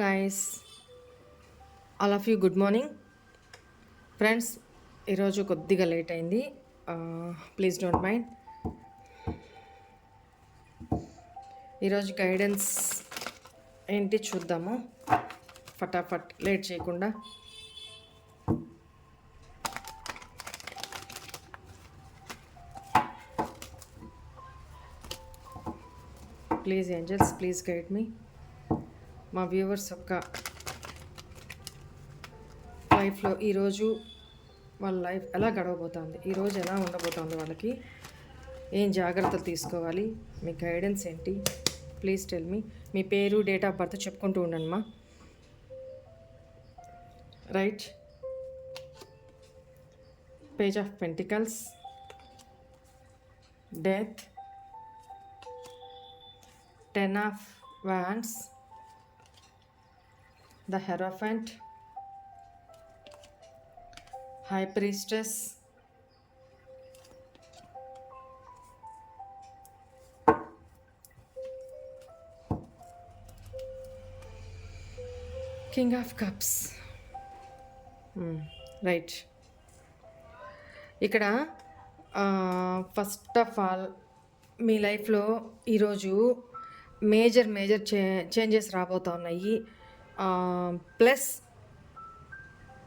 Guys all of you good morning friends ఈరోజు కొద్దిగా late అయింది. ప్లీజ్ డోంట్ మైండ్ ఈరోజు గైడెన్స్ ఏంటి చూద్దాము. ఫటాఫట్ లేట్ చేయకుండా. ప్లీజ్ ఏంజల్స్ ప్లీజ్ గైడ్ మీ మా వ్యూవర్స్ యొక్క లైఫ్లో ఈరోజు వాళ్ళ లైఫ్ ఎలా గడవబోతోంది? ఈరోజు ఎలా ఉండబోతోంది వాళ్ళకి? ఏం జాగ్రత్తలు తీసుకోవాలి? మీ గైడెన్స్ ఏంటి? Please tell me. మీ పేరు డేట్ ఆఫ్ బర్త్ చెప్పుకుంటూ ఉండండి మా. Right. Page of pentacles. Death. Ten of wands. The hierophant high priestess king of cups. Hmm, right ఇక్కడ ఫస్ట్ ఆఫ్ ఆల్ మీ లైఫ్లో ఈరోజు మేజర్ మేజర్ చే చేంజెస్ రాబోతూ ఉన్నాయి. ప్లస్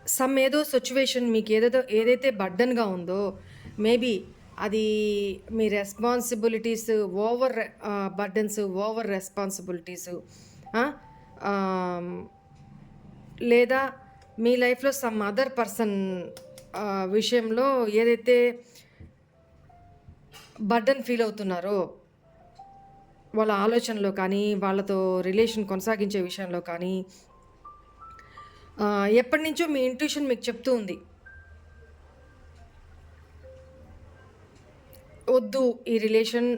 సమ్ ఏదో సిచ్యువేషన్ మీకు ఏదేదో ఏదైతే బర్డన్గా ఉందో మేబీ అది మీ responsibilities over burdens over responsibilities లేదా మీ లైఫ్లో సమ్ అదర్ పర్సన్ విషయంలో ఏదైతే బర్డన్ ఫీల్ అవుతున్నారో వాళ్ళ ఆలోచనలో కానీ వాళ్ళతో రిలేషన్ కొనసాగించే విషయంలో కానీ ఎప్పటి నుంచో మీ ఇంట్యూషన్ మీకు చెప్తూ ఉంది. వద్దు ఈ రిలేషన్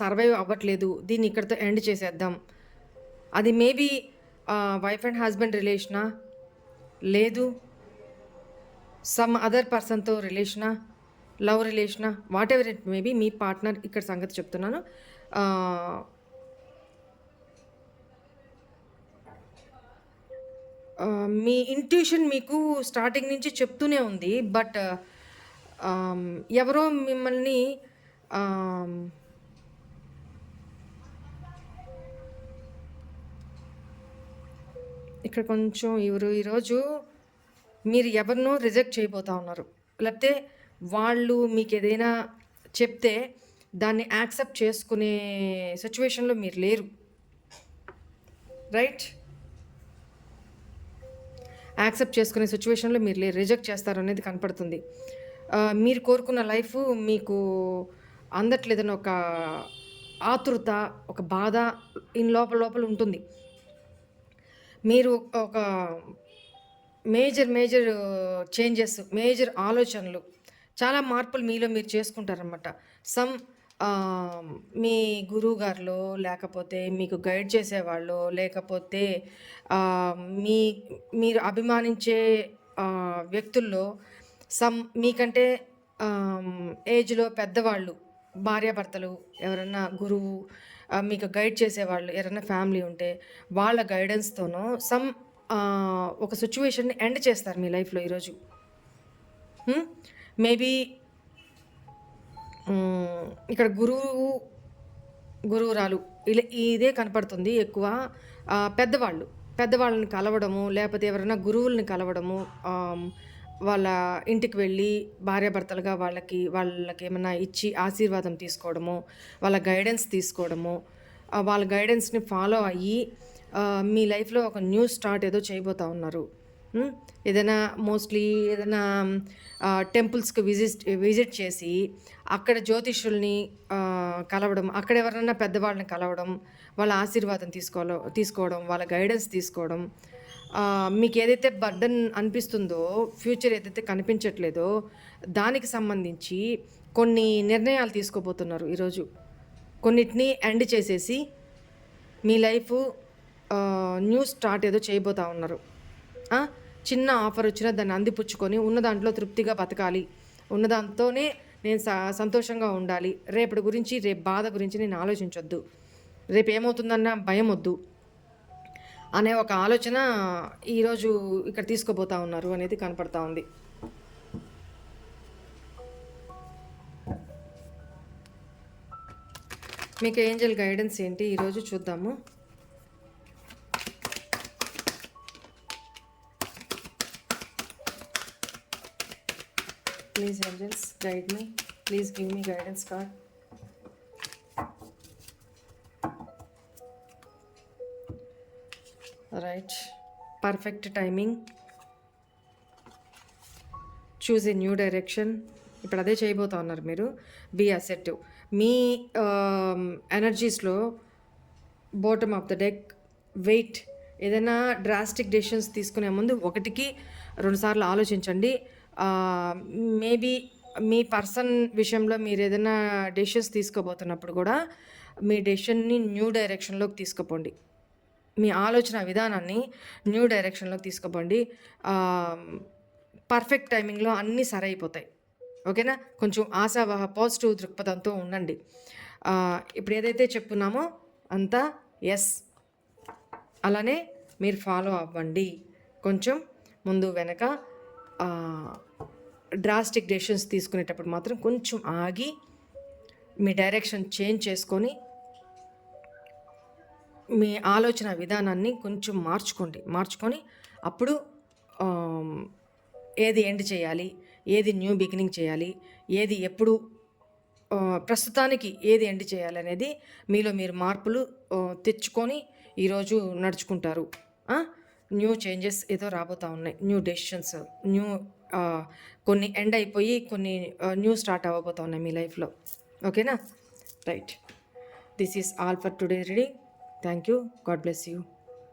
సర్వైవ్ అవ్వట్లేదు దీన్ని ఇక్కడితో ఎండ్ చేసేద్దాం. అది మేబీ వైఫ్ అండ్ హస్బెండ్ రిలేషనా? లేదు. సమ్ అదర్ పర్సన్తో రిలేషనా? లవ్ రిలేషనా? వాట్ ఎవర్ ఇట్ మేబీ మీ పార్ట్నర్ ఇక్కడ సంగతి చెప్తున్నాను. మీ ఇంట్యూషన్ మీకు స్టార్టింగ్ నుంచి చెప్తూనే ఉంది బట్ ఎవరో మిమ్మల్ని ఇక్కడ కొంచెం ఎవరు ఈరోజు మీరు ఎవరినో రిజెక్ట్ చేయబోతా ఉన్నారు. లేకపోతే వాళ్ళు మీకు ఏదైనా చెప్తే దాన్ని యాక్సెప్ట్ చేసుకునే సిచ్యువేషన్లో మీరు లేరు. రైట్ యాక్సెప్ట్ చేసుకునే సిచ్యువేషన్లో మీరు రిజెక్ట్ చేస్తారు అనేది కనపడుతుంది. మీరు కోరుకున్న లైఫ్ మీకు అందట్లేదని ఒక ఆతృత ఒక బాధ ఇన్ లోపల లోపల ఉంటుంది. మీరు ఒక మేజర్ మేజర్ చేంజెస్ మేజర్ ఆలోచనలు చాలా మార్పులు మీలో మీరు చేసుకుంటారనమాట సమ్ మీ గురువు గారిలో లేకపోతే మీకు గైడ్ చేసేవాళ్ళు లేకపోతే మీ మీరు అభిమానించే వ్యక్తుల్లో సమ్ మీకంటే ఏజ్లో పెద్దవాళ్ళు భార్యాభర్తలు ఎవరన్నా గురువు మీకు గైడ్ చేసేవాళ్ళు ఎవరైనా ఫ్యామిలీ ఉంటే వాళ్ళ గైడెన్స్తోనో సమ్ ఒక సిచ్యువేషన్ని ఎండ్ చేస్తారు మీ లైఫ్లో ఈరోజు. మేబీ ఇక్కడ గురువు గురువురాలు. ఇలా ఇదే కనపడుతుంది ఎక్కువ. పెద్దవాళ్ళు. పెద్దవాళ్ళని కలవడము లేకపోతే ఎవరైనా గురువుల్ని కలవడము వాళ్ళ ఇంటికి వెళ్ళి భార్యాభర్తలుగా వాళ్ళకి వాళ్ళకి ఏమైనా ఇచ్చి ఆశీర్వాదం తీసుకోవడము వాళ్ళ గైడెన్స్ తీసుకోవడము వాళ్ళ గైడెన్స్ని ఫాలో అయ్యి మీ లైఫ్లో ఒక న్యూ స్టార్ట్ ఏదో చేయబోతా ఉన్నారు. ఏదైనా మోస్ట్లీ ఏదైనా టెంపుల్స్కి విజిట్ విజిట్ చేసి అక్కడ జ్యోతిష్యుల్ని కలవడం అక్కడ ఎవరైనా పెద్దవాళ్ళని కలవడం వాళ్ళ ఆశీర్వాదం తీసుకోవాలి తీసుకోవడం వాళ్ళ గైడెన్స్ తీసుకోవడం మీకు ఏదైతే బర్డన్ అనిపిస్తుందో ఫ్యూచర్ ఏదైతే కనిపించట్లేదో దానికి సంబంధించి కొన్ని నిర్ణయాలు తీసుకోబోతున్నారు ఈరోజు. కొన్నిటిని ఎండ్ చేసేసి మీ లైఫ్ న్యూ స్టార్ట్ ఏదో చేయబోతా ఉన్నారు. చిన్న ఆఫర్ వచ్చినా దాన్ని అందిపుచ్చుకొని ఉన్న దాంట్లో తృప్తిగా బతకాలి. ఉన్న దాంతోనే నేను స- సంతోషంగా ఉండాలి. రేపటి గురించి రేపు బాధ గురించి నేను ఆలోచించొద్దు. రేపు ఏమవుతుందన్న భయం వద్దు. అనే ఒక ఆలోచన ఈరోజు ఇక్కడ తీసుకోబోతా ఉన్నారు అనేది కనపడతా ఉంది. మీకు ఏంజల్ గైడెన్స్ ఏంటి? ఈరోజు చూద్దాము. Please angels guide me please give me guidance card right perfect timing choose a new direction ఇప్పుడు అదే చేయబోతా ఉన్నారు మీరు. బీ అసెటివ్ మీ ఎనర్జీస్లో bottom of the deck wait ఏదైనా డ్రాస్టిక్ డెసిషన్స్ తీసుకునే ముందు ఒకటికి రెండుసార్లు ఆలోచించండి. మేబీ మీ పర్సన్ విషయంలో మీరు ఏదైనా డెసిషన్స్ తీసుకోబోతున్నప్పుడు కూడా మీ డెసిషన్ని న్యూ డైరెక్షన్లోకి తీసుకుపోండి. మీ ఆలోచన విధానాన్ని న్యూ డైరెక్షన్లోకి తీసుకుపోండి. పర్ఫెక్ట్ టైమింగ్లో అన్నీ సరైపోతాయి. ఓకేనా? కొంచెం ఆశావాహ పాజిటివ్ దృక్పథంతో ఉండండి. ఇప్పుడు ఏదైతే చెప్పున్నామో అంతా ఎస్ అలానే మీరు ఫాలో అవ్వండి. కొంచెం ముందు వెనక డ్రాస్టిక్ డెసిషన్స్ తీసుకునేటప్పుడు మాత్రం కొంచెం ఆగి మీ డైరెక్షన్ చేంజ్ చేసుకొని మీ ఆలోచన విధానాన్ని కొంచెం మార్చుకోండి. మార్చుకొని అప్పుడు ఏది ఎండ్ చేయాలి ఏది న్యూ బిగినింగ్ చేయాలి ఏది ఎప్పుడు ప్రస్తుతానికి ఏది ఎండ్ చేయాలి అనేది మీలో మీరు మార్పులు తెచ్చుకొని ఈరోజు నడుచుకుంటారు. న్యూ చేంజెస్ ఏదో రాబోతా ఉన్నాయి. న్యూ డెసిషన్స్ న్యూ కొన్ని ఎండ్ అయిపోయి కొన్ని న్యూ స్టార్ట్ అవ్వబోతా ఉన్నాయి మీ లైఫ్లో. ఓకేనా? Right. This is all for today reading thank you God bless you.